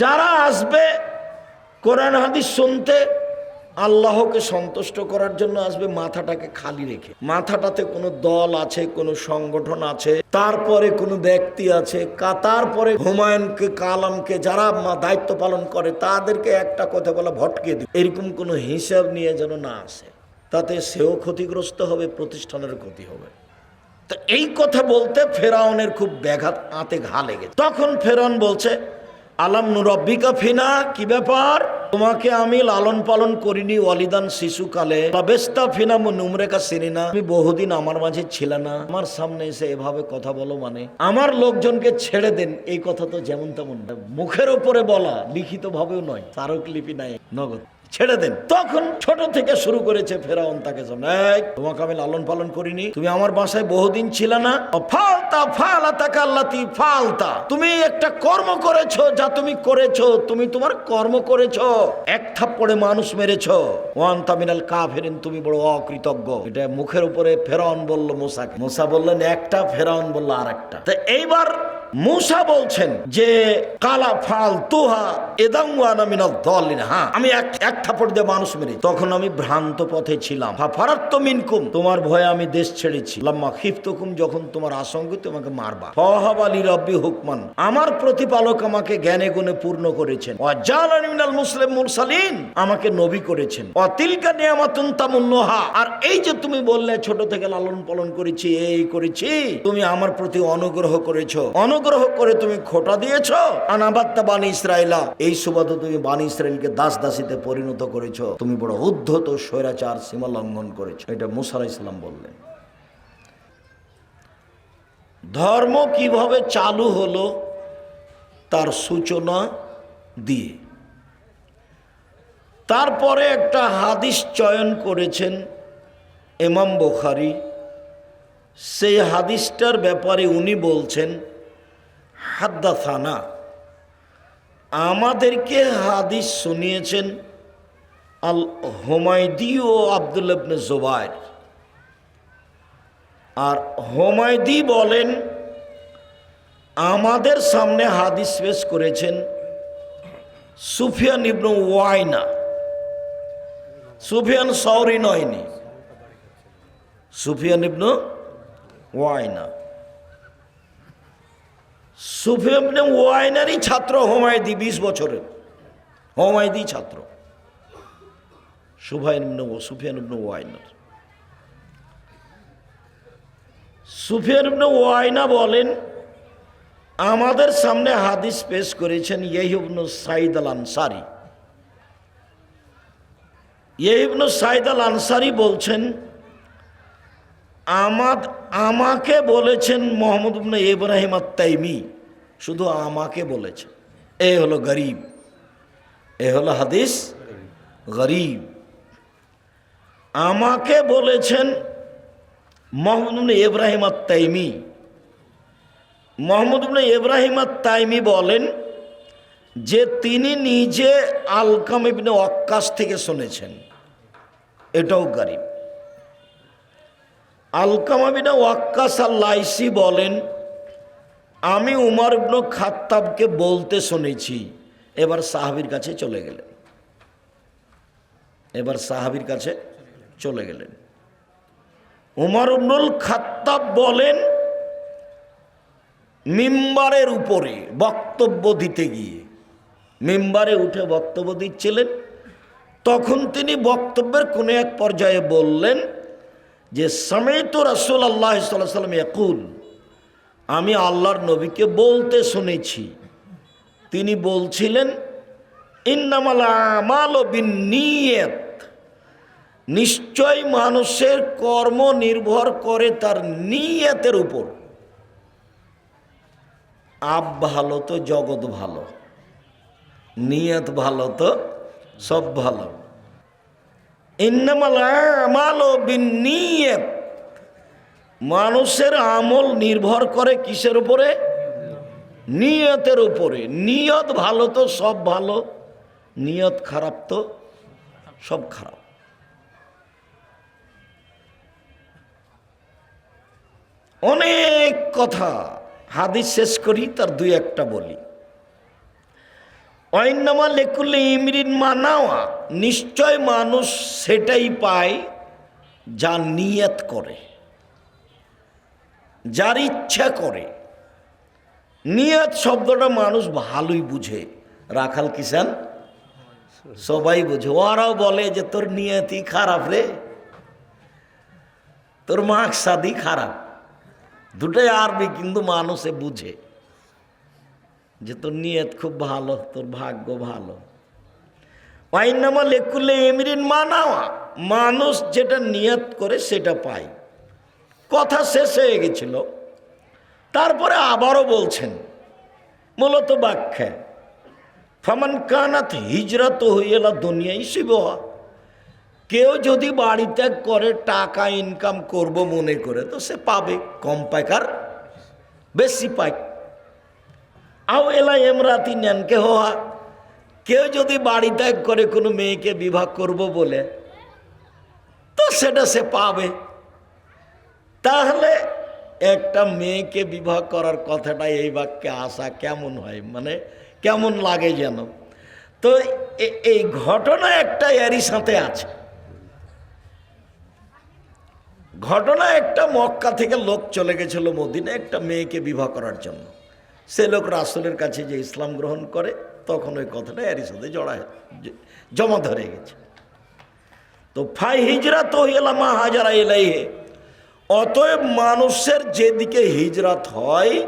যারা আসবে কোরআন হাদিস শুনতে, আল্লাহকে সন্তুষ্ট করার জন্য আসবে মাথাটাকে খালি রেখে। মাথাটাতে কোনো দল আছে, কোনো সংগঠন আছে, তারপরে কোনো ব্যক্তি আছে তারপরে হুমায়ুনকে, কালামকে যারা দায়িত্ব পালন করে, তাদেরকে একটা কথা বলা ভটকে দিবে। এরকম কোনো হিসাব নিয়ে যেন না আসে। তাতে সেও ক্ষতিগ্রস্ত হবে প্রতিষ্ঠানের ক্ষতি হবে। তো এই কথা বলতে ফেরাউনের খুব ব্যাঘাত আতে ঘা লেগে তখন ফেরাউন বলছে আলাম নুরব্বিকা ফিনা, কি ব্যাপার? তোমাকে আমি লালন পালন করিনি, ওয়ালিদান শিশুকালে। বেস্তা ফিনা নুমরেকা সিনিনা আমি বহুদিন আমার মাঝে ছিল না। আমার সামনে এসে এভাবে কথা বলো মানে আমার লোকজনকে ছেড়ে দেন, এই কথা তো যেমন তেমন মুখের ওপরে বলা লিখিত ভাবেও নয়। তারক লিপি নাই, নগদ। ছেড়ে দেন। তখন ছোট থেকে শুরু করেছে ফেরাউন তাকে তোমাকে আমি লালন পালন করিনি। তুমি আমার বাসায় বহুদিন ছিল না। ফালতা ফালাতা কাল্লাতি ফালতা। তুমি একটা কর্ম করেছ যা তুমি করেছ। তুমি তোমার কর্ম করেছ। এক থাপ্পড়ে মানুষ মেরেছো। ওয়ান তামিনাল কাফেরিন, তুমি বড় অকৃতজ্ঞ। এটা মুখের উপরে ফেরাউন বলল মোসাকে। মোসা বললেন, একটা ফেরাউন বলল আর একটা তো এইবার মুসা বলছেন যে, কালা ফাল তুহা হ্যাঁ আমি এক থাপড় দিয়ে মানুষ মেরে তখন আমি ভ্রান্ত পথে ছিলাম। মিনকুম। তোমার ভয়ে আমি দেশ ছেড়েছি। লাম্মা খিফতুকুম যখন তোমার আশঙ্কা, তোমাকে মারবা। ফহাব আলী রব্বি হুকমান। আমার প্রতিপালক আমাকে জ্ঞানে গুণে পূর্ণ করেছেন। ওয়াজালানি মিনাল মুসলিম মুরসালিন। আমাকে নবী করেছেন। অতিলকা নিয়ামাতুন তামুন্নহা। আর এই যে তুমি বললে, ছোট থেকে লালন পালন করেছি, এই করেছি। তুমি আমার প্রতি অনুগ্রহ করেছ। অনুগ্রহ করে তুমি খোটা দিয়েছ? আনাবাত্তা বানি ইসরায়েলা এই সুবাদে তুমি বানি ইসরায়েলকে দাস দাসীতে পরিণত করেছ। তুমি বড় উদ্ধত স্বৈরাচার সীমা লঙ্ঘন করেছ। এটা মুসারা ইসলাম বললেন। ধর্ম কীভাবে চালু হলো, তার সূচনা দিয়ে। তারপরে একটা হাদিস চয়ন করেছেন এমাম বোখারি। সেই হাদিসটার ব্যাপারে উনি বলছেন হাদ্দাথানা আমাদেরকে হাদিস শুনিয়েছেন আল হোমায়দি ও আবদুল্লাহ ইবনে জোবায়ের আর হোমায়দি বলেন, আমাদের সামনে হাদিস পেশ করেছেন সুফিয়ান ইবনু ওয়াইনা। সুফিয়ান সৌরি নয়নি সুফিয়ান ইবনু ওয়াইনা। সুফিয়ান ইবনে ওয়াইনারই ছাত্র, হোমায়দি, বিশ বছরের। হোমায়দি ছাত্র। ইবনে সুফিয়ান ইবনে ওয়াইনার। সুফিয়ান ইবনে ওয়াইনা বলেন, আমাদের সামনে হাদিস পেশ করেছেন ইহিবনু সাইদ আল আনসারি ইহিবনু সাইদ আল আনসারি বলছেন আমাদ, আমাকে বলেছেন মোহাম্মদ ইবনে ইব্রাহিম আত্মাইমি শুধু আমাকে বলেছেন। এ হলো গরিব। এ হলো হাদিস গরিব। আমাকে বলেছেন মোহাম্মদ ইবনে ইব্রাহিম আত্মাইমি মোহাম্মদ ইবনে ইব্রাহিম বলেন যে তিনি নিজে আলকাম ইবনে অক্কাস থেকে শুনেছেন। এটাও গরিব। আলকাম ইবনে ওয়াক্কাস লাইসি বলেন, আমি উমর ইবনে খাত্তাবকে বলতে শুনেছি, এবার সাহাবির কাছে চলে গেলেন। এবার সাহাবির কাছে চলে গেলেন। উমার ইবনুল খাত্তাব বলেন, মিম্বারের উপরে বক্তব্য দিতে গিয়ে, মিম্বারে উঠে বক্তব্য দিচ্ছিলেন, তখন তিনি বক্তব্যের কোনো এক পর্যায়ে বললেন যে সমেত রাসুল আল্লাহ সাল্লাম একুল আমি আল্লাহর নবীকে বলতে শুনেছি। তিনি বলছিলেন, ইন্নামাল বিনিয়ত নিশ্চয় মানুষের কর্ম নির্ভর করে তার নিয়তের উপর। আপ ভালো তো জগৎ ভালো, নিয়ত ভালো তো সব ভালো। মানুষের আমল নির্ভর করে কিসের উপরে? নিয়তের উপরে। নিয়ত ভালো তো, সব ভালো। নিয়ত খারাপ তো, সব খারাপ। অনেক কথা। হাদিস শেষ করি, তার দুই একটা বলি। অন্যমা লেকুল্লে ইমরিন মানাওয়া, নিশ্চয় মানুষ সেটাই পায় যা নিয়ত করে, যার ইচ্ছা করে। নিয়ত শব্দটা মানুষ ভালোই বুঝে। রাখাল কিষান সবাই বুঝে। ওরাও বলে যে, তোর নিয়তই খারাপ রে। তোর মাকসাদি খারাপ। দুটোই আরবি, কিন্তু মানুষে বুঝে। যে তোর নিয়ত খুব ভালো, তোর ভাগ্য ভালো। ওয়াইনামা লেকুলে এমরিন মানাওয়া, মানুষ যেটা নিয়ত করে সেটা পায়। কথা শেষ হয়ে গেছিল। তারপরে আবারও বলছেন, মূলত ব্যাখ্যা, ফামান কানাত হিজরত হইয়েলা দুনিয়াই শিব। কেউ যদি বাড়ি ত্যাগ করে, টাকা ইনকাম করব মনে করে, তো সে পাবে। কম পাইকার, বেশি পায় আও এলা এমরাতি নেনকে হওয়া কেউ যদি বাড়ি ত্যাগ করে কোনো মেয়েকে বিবাহ করব বলে, তো সেটা সে পাবে। তাহলে একটা মেয়েকে বিবাহ করার কথাটা এই বাক্যে আসা কেমন হয়? মানে কেমন লাগে যেন? তো এই ঘটনা একটা এরই সাথে আছে। ঘটনা একটা মক্কা থেকে লোক চলে গেছিল মদিনে একটা মেয়েকে বিবাহ করার জন্য। সে লোক রাসুলের কাছে যে ইসলাম গ্রহণ করে, তখন ওই কথাটা এরই সাথে জড়ায় জ- জমা ধরে গেছে। তো ফাই হিজরা তো এলামা হাজারা এলাইহে অতএব মানুষের যেদিকে হিজরাত হয়,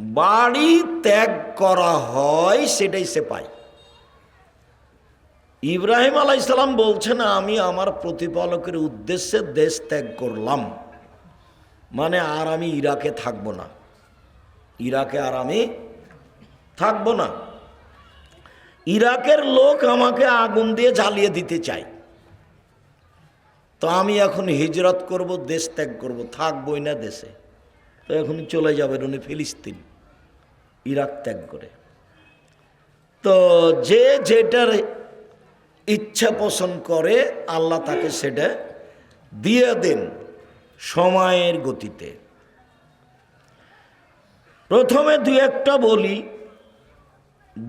বাড়ি ত্যাগ করা হয়, সেটাই সে পায়। ইব্রাহিম আলাইসালাম বলছেন, আমি আমার প্রতিপালকের উদ্দেশ্যে দেশ ত্যাগ করলাম। মানে আর আমি ইরাকে থাকব না। ইরাকে আর আমি থাকব না। ইরাকের লোক আমাকে আগুন দিয়ে জ্বালিয়ে দিতে চায়। তো আমি এখন হিজরত করব, দেশ ত্যাগ করব, থাকবই না দেশে। তো এখন চলে যাবেন উনি ফিলিস্তিন, ইরাক ত্যাগ করে। তো যে যেটার ইচ্ছা পোষণ করে, আল্লাহ তাকে সেটা দিয়ে দেন সময়ের গতিতে। প্রথমে দু একটা বলি,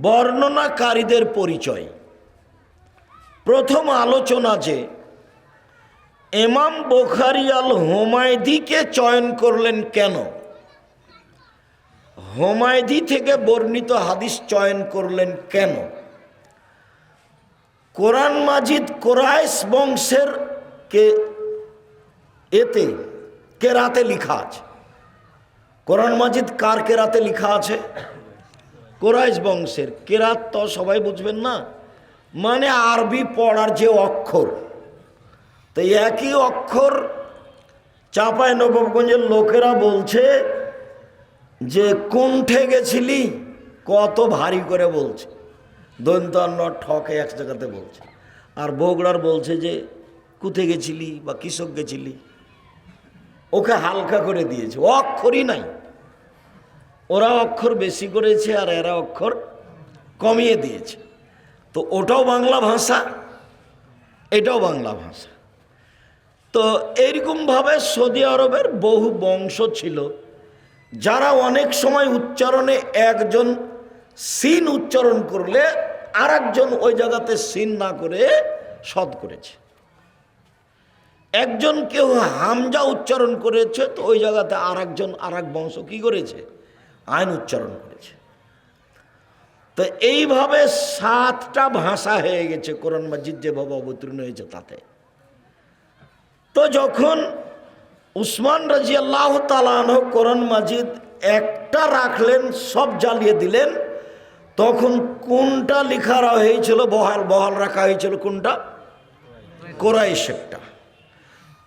বর্ণনাকারীদের পরিচয়। প্রথম আলোচনা যে এমাম বোখারি আল হোমায়দিকে চয়ন করলেন কেন? হোমায়দি থেকে বর্ণিত হাদিস চয়ন করলেন কেন? কোরআন মাজিদ কোরাইশ বংশের কে, এতে, কেরাতে লিখা আছে। কোরআন মাজিদ কার কেরাতে লিখা আছে? কোরাইশ বংশের। কেরাত তো সবাই বুঝবেন না। মানে আরবি পড়ার যে অক্ষর, তো একই অক্ষর চাপায় নবাবগঞ্জের লোকেরা বলছে যে, কুণ্ঠে গেছিলি, কত ভারী করে বলছে। দৈন্তান্ন ঠকে এক জায়গাতে বলছে। আর বগুড়ার বলছে যে, কুথে গেছিলি বা কৃষক গেছিলি? ওকে হালকা করে দিয়েছে। অক্ষরই নাই। ওরা অক্ষর বেশি করেছে আর এরা অক্ষর কমিয়ে দিয়েছে। তো ওটাও বাংলা ভাষা, এটাও বাংলা ভাষা। তো এইরকমভাবে সৌদি আরবের বহু বংশ ছিল, যারা অনেক সময় উচ্চারণে একজন সিন উচ্চারণ করলে আর একজন ওই জায়গাতে সিন না করে সদ করেছে। একজন কেউ হামজা উচ্চারণ করেছে, তো ওই জায়গাতে আর একজন আর এক বংশ কি করেছে? আইন উচ্চারণ করেছে। তো এইভাবে সাতটা ভাষা হয়ে গেছে কোরআন মাজিদ যেভাবে অবতীর্ণ হয়েছে তাতে। তো যখন উসমান রাজি আল্লাহ তালান কোরআন মাজিদ একটা রাখলেন, সব জ্বালিয়ে দিলেন, তখন কোনটা লেখা হয়েছিল, বহাল বহাল রাখা হয়েছিল কোনটা? কোরাইশেরটা।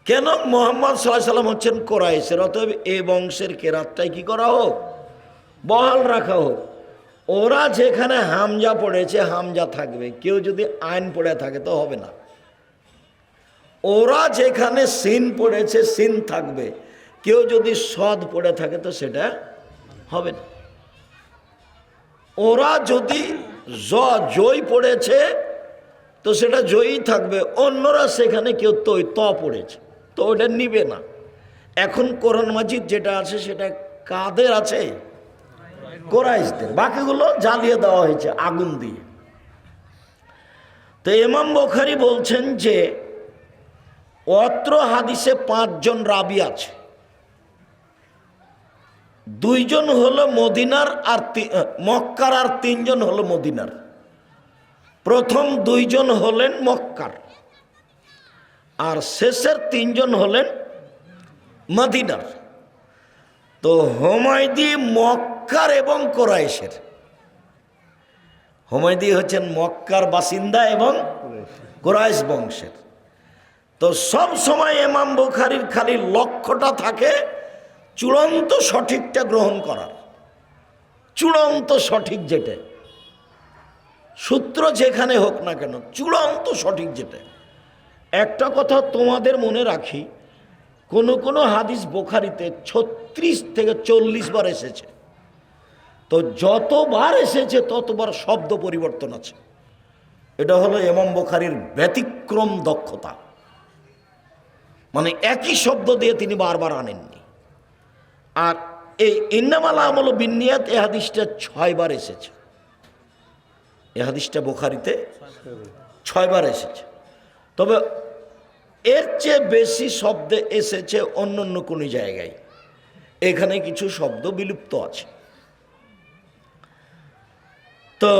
কেন? মোহাম্মদ সাল্লাহ সাল্লাম হচ্ছেন কোরাইশের, অতএব এ বংশের কেরাতটাই কি করা হোক? বহাল রাখা হোক। ওরা যেখানে হামজা পড়েছে, হামজা থাকবে। কেউ যদি আইন পড়ে থাকে তো হবে না। ওরা যেখানে সিন পড়েছে, সিন থাকবে। কেউ যদি সদ পড়ে থাকে তো সেটা হবে না। ওরা যদি জ, জয় পড়েছে, তো সেটা জয়ই থাকবে। অন্যরা সেখানে কেউ তৈ, ত পড়েছে। তো ওটা নিবে না। এখন কোরআন মাজিদ যেটা আছে সেটা কাদের আছে? কোরাইশদের। বাকিগুলো জ্বালিয়ে দেওয়া হয়েছে আগুন দিয়ে। তো ইমাম বখারি বলছেন যে, অত্র হাদিসে পাঁচজন রাবি আছে। দুইজন হলো মদিনার আর মক্কার আর তিনজন হলো মদিনার। প্রথম দুইজন হলেন মক্কার। আর শেষের তিনজন হলেন মদিনার। তো হোমায়দি মক্কার এবং কোরাইশের। হোমায়দি হচ্ছেন মক্কার বাসিন্দা এবং কোরাইশ বংশের। তো সব সময় এমাম বুখারির খালি লক্ষ্যটা থাকে চূড়ান্ত সঠিকটা গ্রহণ করার। চূড়ান্ত সঠিক যেটা। সূত্র যেখানে হোক না কেন, চূড়ান্ত সঠিক যেটা। একটা কথা তোমাদের মনে রাখি, কোনো কোনো হাদিস বোখারিতে ছত্রিশ থেকে চল্লিশ বার এসেছে। তো যতবার এসেছে, ততবার শব্দ পরিবর্তন আছে। এটা হলো এমাম বোখারির ব্যতিক্রম দক্ষতা। মানে একই শব্দ দিয়ে তিনি বারবার আনেননি। আর এই ইন্নামালা আমল বিনিয়াত এ হাদিসটা ছয়বার এসেছে। এ হাদিসটা বোখারিতে ছয়বার এসেছে। তবে এর চেয়ে বেশি শব্দে এসেছে অন্য অন্য কোনো জায়গায়। এখানে কিছু শব্দ বিলুপ্ত আছে। তো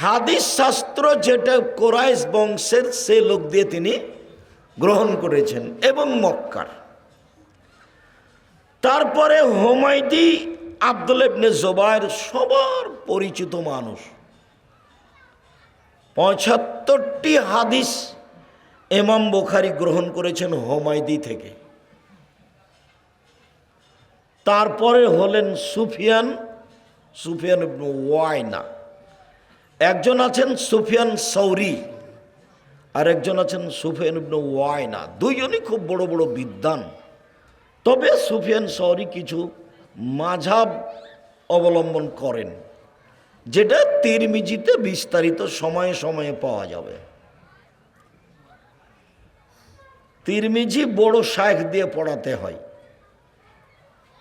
হাদিস শাস্ত্র যেটা কোরাইশ বংশের, সে লোক দিয়ে তিনি গ্রহণ করেছেন এবং মক্কার। তারপরে হোমাইদি আব্দুল ইবনে জোবায়ের সবার পরিচিত মানুষ। পঁচাত্তরটি হাদিস এমাম বোখারি গ্রহণ করেছেন হোমাইদি থেকে। তারপরে হলেন সুফিয়ান সুফিয়ান ইবনু ওয়াইনা। একজন আছেন সুফিয়ান সৌরি আর একজন আছেন সুফিয়ান ইবনু ওয়াইনা। দুইজনই খুব বড় বড় বিদ্বান। তবে সুফিয়ান সৌরি কিছু মাঝাব অবলম্বন করেন, যেটা তিরমিজিতে বিস্তারিত সময়ে সময়ে পাওয়া যাবে। তিরমিজি বড় শায়েখ দিয়ে পড়াতে হয়।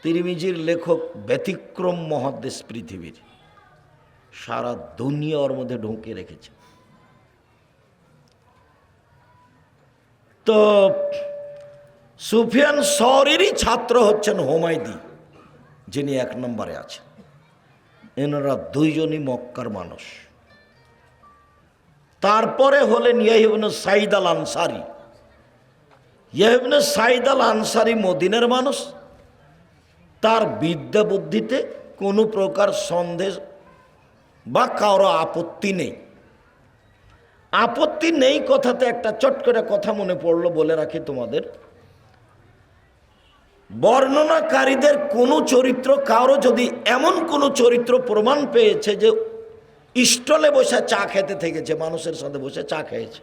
তিরমিজির লেখক ব্যতিক্রম মহাদেশ পৃথিবীর। সারা দুনিয়া ওর মধ্যে ঢুকে রেখেছে। তো সুফিয়ান শহরেরই ছাত্র হচ্ছেন হোমাইদি যিনি এক নম্বরে আছেন। এনারা দুইজনই মক্কার মানুষ। তারপরে হলেন ইয়াহিবন সাইদ আল আনসারি। ইয়াহিবন সাইদ আল আনসারি মদিনের মানুষ। তার বিদ্যা বুদ্ধিতে কোনো প্রকার সন্দেহ বা কারও আপত্তি নেই। আপত্তি নেই কথাতে একটা চট করে কথা মনে পড়ল বলে রাখি তোমাদের। বর্ণনাকারীদের কোনো চরিত্র, কারও যদি এমন কোনো চরিত্র প্রমাণ পেয়েছে যে স্টলে বসে চা খেতে থেকেছে, মানুষের সাথে বসে চা খেয়েছে,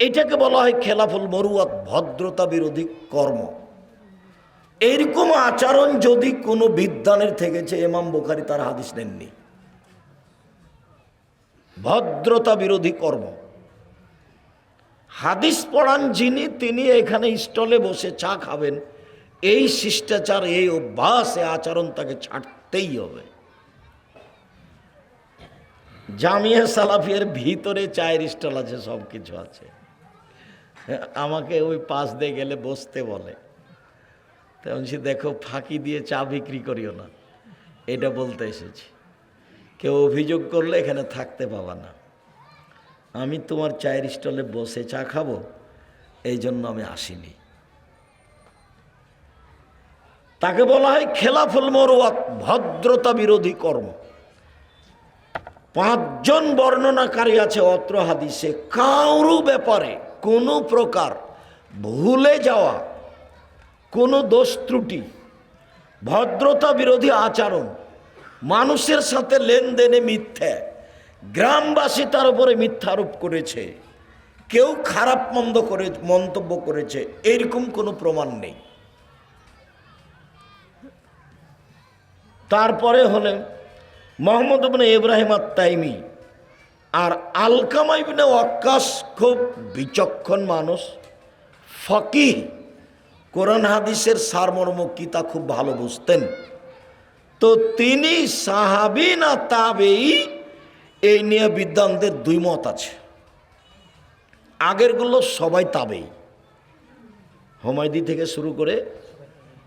এটাকে বলা হয় খেলাফুল মরুয়াত, ভদ্রতা বিরোধী কর্ম। এইরকম আচরণ যদি কোনো বিদ্যানের থেকেছে এমাম বুখারি তার হাদিস নেননি। ভদ্রতা বিরোধী কর্ম। হাদিস পড়ান যিনি, তিনি এখানে স্টলে বসে চা খাবেন। এই শিষ্টাচার, এই অভ্যাস, এই আচরণ তাকে ছাড়তেই হবে। জামিয়া সালাফিয়ার ভিতরে চায়ের স্টল আছে সব কিছু আছে। আমাকে ওই পাশ দিয়ে গেলে বসতে বলে। তেমন সে দেখো, ফাঁকি দিয়ে চা বিক্রি করিও না। এটা বলতে এসেছি। কেউ অভিযোগ করলে এখানে থাকতে পাবা না। আমি তোমার চায়ের স্টলে বসে চা খাব, এই জন্য আমি আসিনি। তাকে বলা হয় খেলাফুল মরুয়াত, ভদ্রতা বিরোধী কর্ম। পাঁচজন বর্ণনাকারী আছে অত্র হাদিসে, কারু ব্যাপারে কোনো প্রকার ভুলে যাওয়া কোনো দোষ ত্রুটি, ভদ্রতা বিরোধী আচরণ, মানুষের সাথে লেনদেনে মিথ্যা, গ্রামবাসী তার উপরে মিথ্যা আরোপ করেছে, কেউ খারাপ মন্দ করে, মন্তব্য করেছে, এরকম কোনো প্রমাণ নেই। তারপরে হলেন মোহাম্মদ ইবনে ইব্রাহিম আত্মাইমি আর আলকামা ইবনে ওয়াক্কাস খুব বিচক্ষণ মানুষ, ফকিহ। কোরআন হাদিসের সারমর্ম কি তা খুব ভালো বুঝতেন। তো তিনি সাহাবি না তাবেই এই নিয়ে বিদ্যানদের দুই মত আছে। আগেরগুলো সবাই তাবেই। হমায়দি থেকে শুরু করে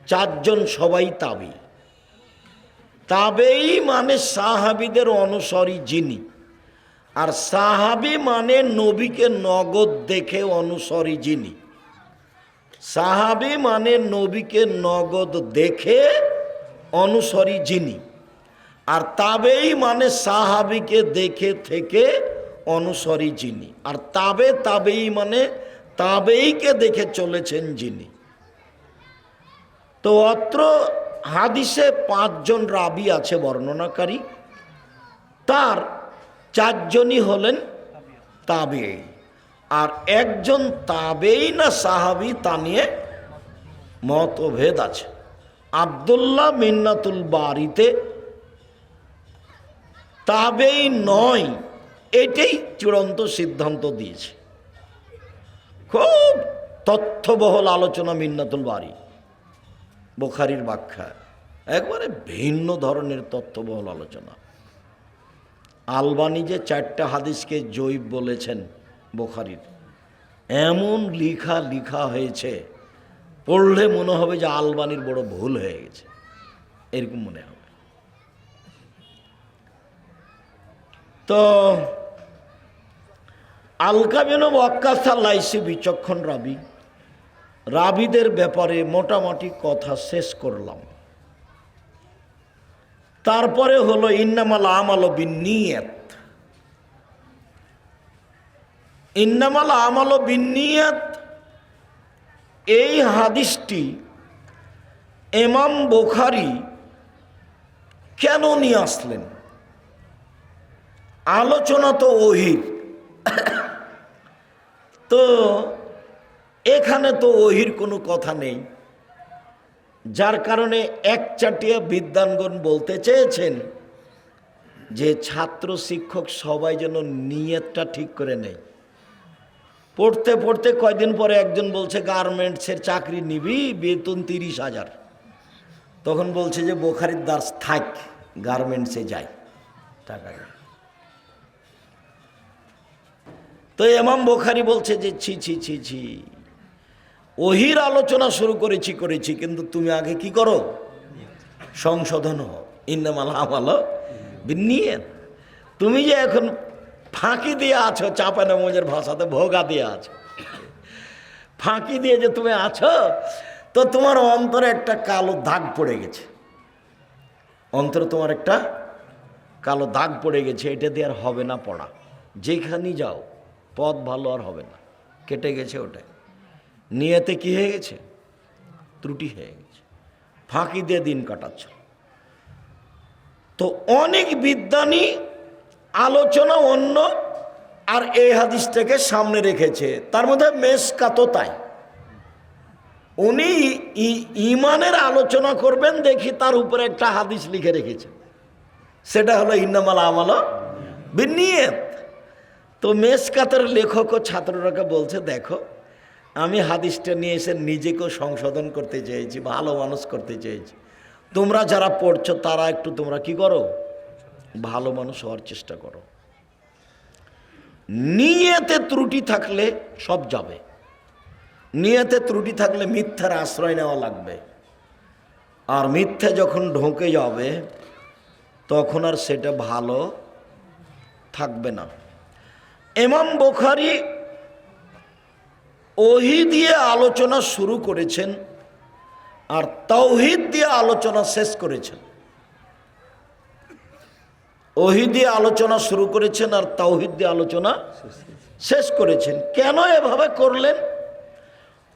চারজন সবাই তাবি তাবেই মানে সাহাবিদের অনুসরী যিনি। আর সাহাবি মানে নবীকে নগদ দেখে অনুসরী যিনি। সাহাবি মানে নবীকে নগদ দেখে অনুসরী যিনি। আর তাবেই মানে সাহাবিকে দেখে থেকে অনুসরী যিনি। আর তাবে তাবেই মানে তাবেইকে দেখে চলেছেন যিনি। তো অত্র হাদিসে পাঁচজন রাবি আছে বর্ণনাকারী। তার চারজনই হলেন তাবে আর একজন তাবেই না সাহাবি তা নিয়ে মতভেদ আছে। আবদুল্লাহ মিন্নাতুল বাড়িতে তাবেই নয়, এটাই চূড়ান্ত সিদ্ধান্ত দিয়েছে। খুব তথ্যবহল আলোচনা মিন্নাতুল বাড়ি বোখারির ব্যাখ্যা। একবারে ভিন্ন ধরনের তথ্যবহল আলোচনা। আলবানি যে চারটা হাদিসকে জৈব বলেছেন বোখারির। এমন লিখা লিখা হয়েছে, পড়লে মনে হবে যে আলবানির বড় ভুল হয়ে গেছে। এরকম মনে হবে। তো আলকাবিন ওয়াক্কাসা লাইসি বিচক্ষণ রাবি। রাবিদের ব্যাপারে মোটামুটি কথা শেষ করলাম। তারপরে হলো ইন্নামাল আমাল বিনিয়ত ইন্নামাল আমাল বিনিয়াত এই হাদিসটি এমাম বোখারি কেন নিয়ে আসলেন? আলোচনা তো ওহির তো এখানে তো ওহির কোনো কথা নেই। যার কারণে এক চাটিয়া বিদ্যানগণ বলতে চেয়েছেন যে ছাত্র শিক্ষক সবাই যেন নিয়তটা ঠিক করে নেয়। পড়তে পড়তে কয়দিন পরে একজন বলছে গার্মেন্টসের চাকরি নিবি, বেতন তিরিশ হাজার। তখন বলছে যে, বোখারির দাস থাক গার্মেন্টসে যাই। টাকা তো এমাম বোখারি বলছে যে, ছি ছি ছি ছি, ওহির আলোচনা শুরু করেছি করেছি, কিন্তু তুমি আগে কি করো? সংশোধন হো ইন্নামাল আমাল নিয়ে তুমি যে এখন ফাঁকি দিয়ে আছো, চাপানা মজের ভাষাতে ভোগা দিয়ে আছো। ফাঁকি দিয়ে যে তুমি আছো, তো তোমার অন্তরে একটা কালো দাগ পড়ে গেছে। অন্তরে তোমার একটা কালো দাগ পড়ে গেছে, এটা দিয়ে আর হবে না পড়া। যেখানেই যাও, পথ ভালো আর হবে না। কেটে গেছে ওটাই। নিয়েতে কি হয়ে গেছে? ত্রুটি হয়ে গেছে। ফাঁকি দিয়ে দিন কাটাচ্ছ। তো অনেক বিদ্যানী আলোচনা অন্য আর এই হাদিসটাকে সামনে রেখেছে। তার মধ্যে মেসকাতো তাই। উনি ইমানের আলোচনা করবেন, দেখি তার উপরে একটা হাদিস লিখে রেখেছে। সেটা হলো ইন্নামাল আমাল বিনিয়ত। তো মেসকাতের লেখক ও ছাত্ররাকে বলছে, দেখো, আমি হাদিসটা নিয়ে এসে নিজেকেও সংশোধন করতে চেয়েছি, ভালো মানুষ করতে চেয়েছি। তোমরা যারা পড়ছো, তারা একটু তোমরা কি করো? ভালো মানুষ হওয়ার চেষ্টা করো। নিয়েতে ত্রুটি থাকলে সব যাবে। নিয়েতে ত্রুটি থাকলে মিথ্যার আশ্রয় নেওয়া লাগবে। আর মিথ্যে যখন ঢোকে যাবে, তখন আর সেটা ভালো থাকবে না। এমাম বোখারি ওহি দিয়ে আলোচনা শুরু করেছেন আর তৌহিদ দিয়ে আলোচনা শেষ করেছেন। ওহি দিয়ে আলোচনা শুরু করেছেন আর তৌহিদ দিয়ে আলোচনা শেষ করেছেন। কেন এভাবে করলেন?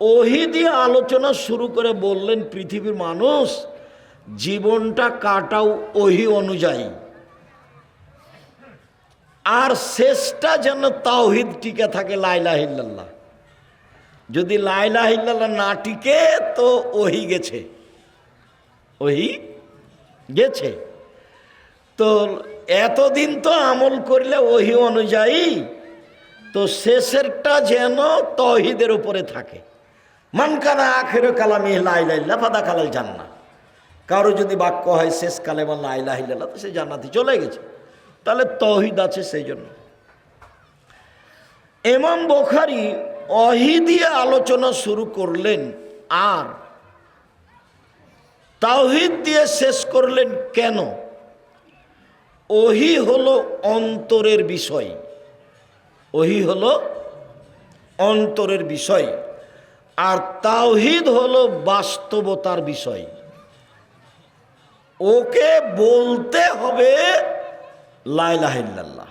ওহি দিয়ে আলোচনা শুরু করে বললেন, পৃথিবীর মানুষ জীবনটা কাটাও ওহি অনুযায়ী। আর শেষটা যেন তাওহিদ টিকে থাকে লাইলা হিল্লাল্লাহ যদি লাইলা হিল্লাল্লাহ না টিকে, তো ওহি গেছে। ওহি গেছে। তো এতদিন তো আমল করলে ওহি অনুযায়ী তো শেষেরটা যেন তহিদের উপরে থাকে। মানকানা আখের কালামি লাইলাইল্লা ফাদা কালাল জান্না কারও যদি বাক্য হয়, শেষ কালেমা লাইলাহিল্লাহ তো সে জান্নাতি চলে গেছে। তাহলে তহিদ আছে সেই জন্য। এমাম বোখারি অহি দিয়ে আলোচনা শুরু করলেন, আর তাওহিদ দিয়ে শেষ করলেন কেন? ওহি হলো অন্তরের বিষয়। ওহি হলো অন্তরের বিষয়। আর তাওহিদ হলো বাস্তবতার বিষয়। ওকে বলতে হবে লাইলাহিল্লাহ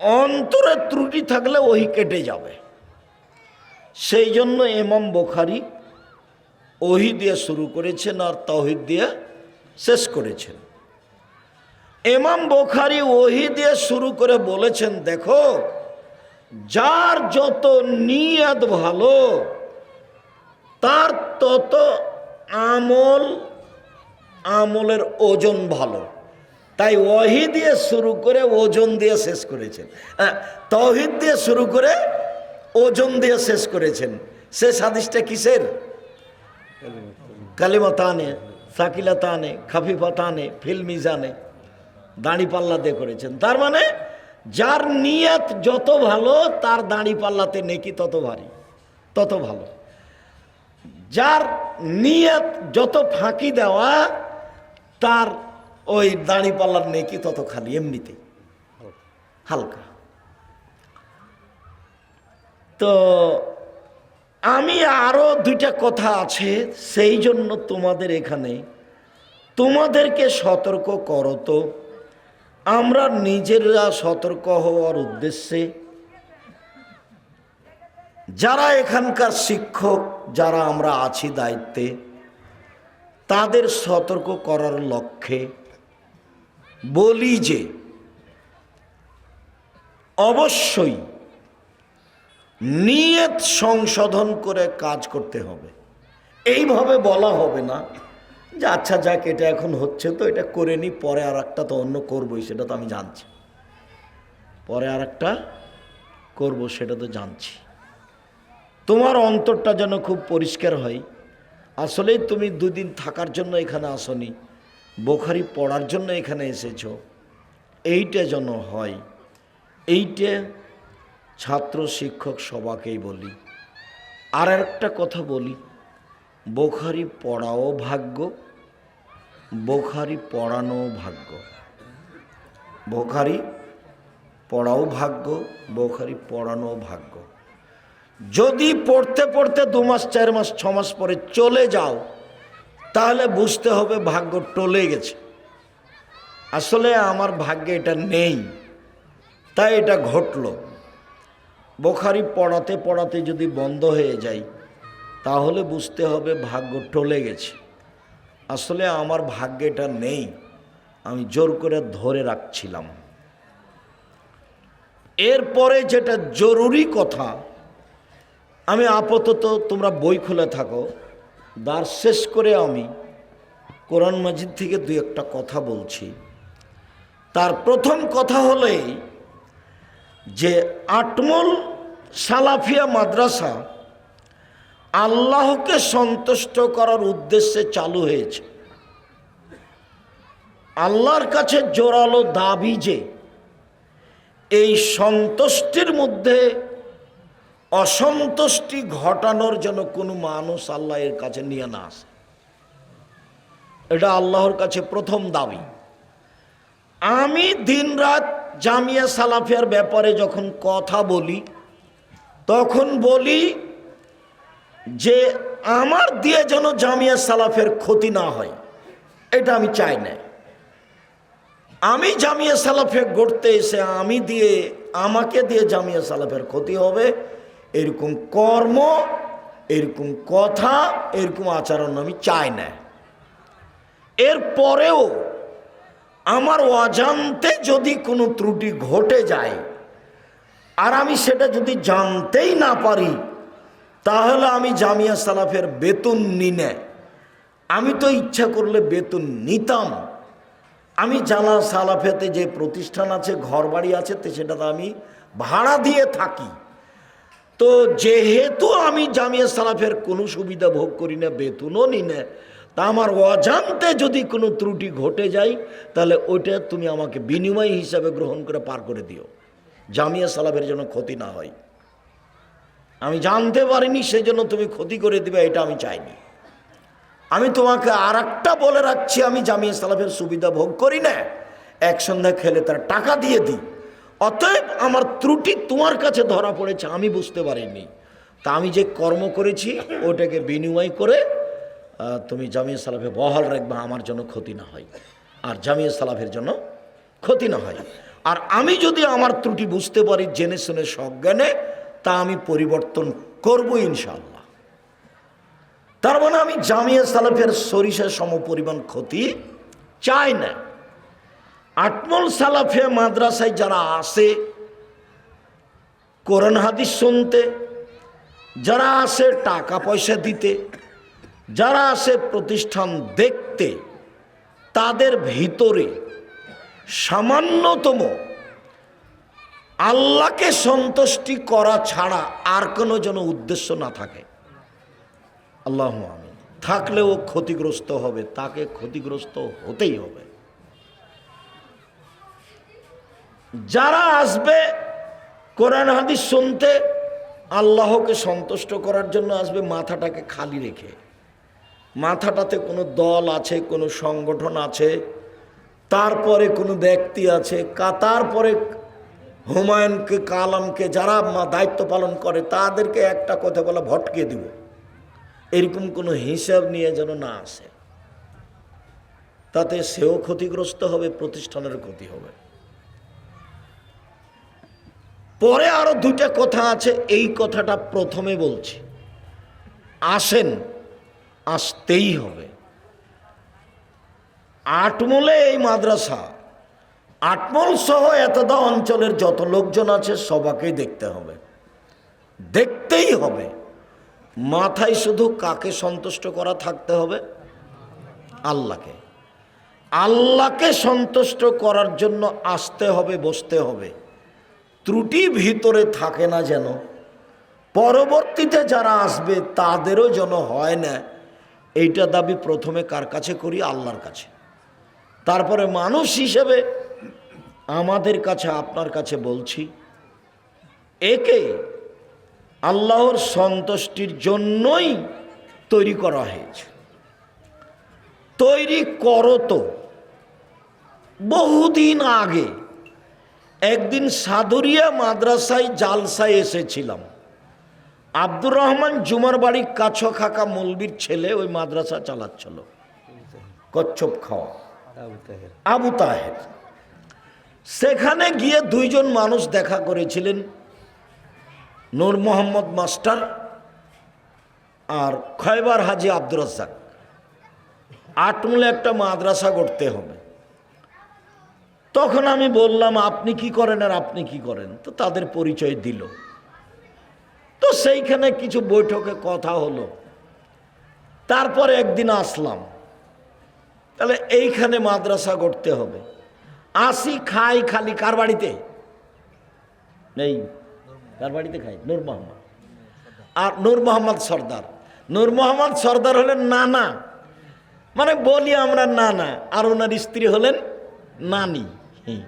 অন্তরে ত্রুটি থাকলে ওহি কেটে যাবে। সেই জন্য এমাম বোখারি ওহি দিয়ে শুরু করেছেন আর তহিদ দিয়ে শেষ করেছেন। এমাম বোখারি ওহি দিয়ে শুরু করে বলেছেন, দেখো, যার যত নিয়াদ ভালো, তার তত আমল, আমলের ওজন ভালো। তাই ওহি দিয়ে শুরু করে ওজন দিয়ে শেষ করেছেন। তহিদ দিয়ে শুরু করে ওজন দিয়ে শেষ করেছেন। শেষ হাদিসটা কিসের? কালিমাতানে সাকিলাতানে, খাফিফাতানে, ফিলমিজানে দাড়ি পাল্লা দিয়ে করেছেন। তার মানে যার নিয়ত যত ভালো, তার দাড়ি পাল্লাতে নেকি তত ভারী, তত ভালো। যার নিয়ত যত ফাঁকি দেওয়া, তার ওই দাড়ি পাল্লার নেকি তত খালি, এমনিতে। হালকা। তো আমি আরও দুইটা কথা আছে, সেই জন্য তোমাদের এখানে। তোমাদেরকে সতর্ক করো তো। আমরা নিজেরা সতর্ক হওয়ার উদ্দেশ্যে যারা এখানকার শিক্ষক, যারা আমরা আছি দায়িত্বে, তাদের সতর্ক করার লক্ষ্যে বলি যে, অবশ্যই নিয়ত সংশোধন করে কাজ করতে হবে। এইভাবে বলা হবে না যে আচ্ছা যাক, এটা এখন হচ্ছে তো, এটা করে নি, পরে আর একটা তো অন্য করবোই, সেটা তো আমি জানছি। পরে আর একটা করব, সেটা তো জানছি। তোমার অন্তরটা যেন খুব পরিষ্কার হয়। আসলেই তুমি দুদিন থাকার জন্য এখানে আসনি, বোখারি পড়ার জন্য এখানে এসেছ। এইটা যেন হয়। এইটা ছাত্র শিক্ষক সবাকেই বলি। আর একটা কথা বলি, বোখারি পড়াও ভাগ্য, বোখারি পড়ানো ভাগ্য। বোখারি পড়াও ভাগ্য, বোখারি পড়ানো ভাগ্য। যদি পড়তে পড়তে দু মাস, চার মাস, ছ মাস পরে চলে যাও, তাহলে বুঝতে হবে ভাগ্য টলে গেছে। আসলে আমার ভাগ্যে এটা নেই, তাই এটা ঘটলো। বোখারি পড়াতে পড়াতে যদি বন্ধ হয়ে যায়, তাহলে বুঝতে হবে ভাগ্য টলে গেছে। আসলে আমার ভাগ্যেটা নেই, আমি জোর করে ধরে রাখছিলাম। এরপরে যেটা জরুরি কথা, আমি আপাতত তোমরা বই খুলে থাকো দ্বার শেষ করে আমি কোরআন মাজিদ থেকে দুই একটা কথা বলছি। তার প্রথম কথা হলেই যে আটমল সালাফিয়া মাদ্রাসা আল্লাহকে সন্তুষ্ট করার উদ্দেশ্যে চালু হয়েছে। আল্লাহর কাছে জোরালো দাবি যে এই সন্তুষ্টির মধ্যে অসন্তুষ্টি ঘটানোর জন্য কোনো মানুষ আল্লাহ এর কাছে নিয়ে না আসে। এটা আল্লাহর কাছে প্রথম দাবি। আমি দিনরাত জামিয়া সালাফিয়ার ব্যাপারে যখন কথা বলি, তখন বলি যে আমার দিয়ে যেন জামিয়া সালাফের ক্ষতি না হয়, এটা আমি চাই না। আমি জামিয়া সালাফে গড়তে এসে আমি দিয়ে, আমাকে দিয়ে জামিয়া সালাফের ক্ষতি হবে, এরকম কর্ম, এরকম কথা, এরকম আচরণ আমি চাই না। এরপরেও আমার অজান্তে যদি কোনো ত্রুটি ঘটে যায়, আর আমি সেটা যদি জানতেই না পারি, তাহলে আমি জামিয়া সালাফের বেতন নিনে। আমি তো ইচ্ছা করলে বেতন নিতাম। আমি জানা সালাফেতে যে প্রতিষ্ঠান আছে ঘর বাড়ি আছে, তো সেটাতে আমি ভাড়া দিয়ে থাকি। তো যেহেতু আমি জামিয়া সালাফের কোনো সুবিধা ভোগ করি না, বেতনও নি না তা আমার অজান্তে যদি কোনো ত্রুটি ঘটে যায়, তাহলে ওইটা তুমি আমাকে বিনিময় হিসাবে গ্রহণ করে পার করে দিও। জামিয়া সালাফের জন্য ক্ষতি না হয়। আমি জানতে পারিনি, সেজন্য তুমি ক্ষতি করে দিবে, এটা আমি চাইনি। আমি তোমাকে আর বলে রাখছি, আমি জামিয়া সালাফের সুবিধা ভোগ করি না। এক সন্ধ্যা খেলে তার টাকা দিয়ে দিই। অতএব আমার ত্রুটি তোমার কাছে ধরা পড়েছে, আমি বুঝতে পারিনি। তা আমি যে কর্ম করেছি, ওটাকে বিনিময় করে তুমি জামিয়া সালাফে বহাল রাখবে, আমার জন্য ক্ষতি না হয়। আর জামিয়া সালাফের জন্য ক্ষতি না হয়। আর আমি যদি আমার ত্রুটি বুঝতে পারি, জেনে শুনে সজ্ঞানে, তা আমি পরিবর্তন করব ইনশাল্লাহ তার মানে আমি জামিয়া সালাফের সরিষা সম পরিমাণ ক্ষতি চাই না। আটমল সালাফে মাদ্রাসায় যারা আসে, কোরআন হাদিস শুনতে, যারা আসে টাকা পয়সা দিতে যারা আসে প্রতিষ্ঠান দেখতে তাদের ভিতরে সামান্যতম আল্লাহকে সন্তুষ্টি করা ছাড়া আর কোনো যেন উদ্দেশ্য না থাকে। আল্লাহ আমিন। থাকলেও ক্ষতিগ্রস্ত হবে, তাকে ক্ষতিগ্রস্ত হতেই হবে। যারা আসবে কোরআন, হাদিস শুনতে, আল্লাহকে সন্তুষ্ট করার জন্য আসবে, মাথাটাকে খালি রেখে। মাথাটাতে কোনো দল আছে, কোনো সংগঠন আছে, তারপরে কোনো ব্যক্তি আছে, কা, তারপরে হুমায়ুনকে, কালামকে যারা দায়িত্ব পালন করে, তাদেরকে একটা কথা বলা ভটকে দিব। এরকম কোনো হিসাব নিয়ে যেন না আসে। তাতে সেও ক্ষতিগ্রস্ত হবে, প্রতিষ্ঠানের ক্ষতি হবে। পরে আরও দুইটা কথা আছে, এই কথাটা প্রথমে বলছি। আসেন আসতেই হবে। আটমলে এই মাদ্রাসা, আটমল সহ এতদা অঞ্চলের যত লোকজন আছে সবাকেই দেখতে হবে। দেখতেই হবে। মাথায় শুধু কাকে সন্তুষ্ট করা থাকতে হবে? আল্লাহকে। আল্লাহকে সন্তুষ্ট করার জন্য আসতে হবে, বসতে হবে। ত্রুটি ভিতরে থাকে না যেন। পরবর্তীতে যারা আসবে তাদেরও যেন হয় না। এইটা দাবি প্রথমে কার কাছে করি? আল্লাহর কাছে। তারপরে মানুষ হিসেবে আমাদের কাছে, আপনার কাছে বলছি, একে আল্লাহর সন্তুষ্টির জন্যই তৈরি করা হয়েছে। তৈরি করো তো। বহুদিন আগে একদিন সাদুরিয়া মাদ্রাসায় জালসায় এসেছিলাম। আব্দুর রহমান জুমার বাড়ি কাছ খাকা মলবির ছেলে ওই মাদ্রাসা চালাচ্ছিল। কচ্ছপ খাওয়া। আবু তাহের। সেখানে গিয়ে দুইজন মানুষ দেখা করেছিলেন, নূর মোহাম্মদ মাস্টার আর খয়বার হাজি আব্দুর রাজ্জাক। আটমূলে একটা মাদ্রাসা করতে হবে। তখন আমি বললাম, আপনি কি করেন আর আপনি কি করেন? তো তাদের পরিচয় দিল। তো সেইখানে কিছু বৈঠকে কথা হলো। তারপরে একদিন আসলাম। তাহলে এইখানে মাদ্রাসা করতে হবে। আসি, খাই খালি। কার বাড়িতে? নেই। কার বাড়িতে খাই? নূর মোহাম্মদ। আর নূর মোহাম্মদ সর্দার। নূর মোহাম্মদ সর্দার হলেন নানা। মানে বলি আমরা নানা। আর ওনার স্ত্রী হলেন নানি। হুম।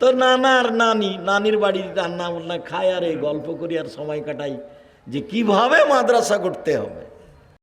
তো নানা আর নানি, নানির বাড়ি রান্না বান্না খায় আর এই গল্প করি আর সময় কাটাই যে কীভাবে মাদ্রাসা করতে হবে।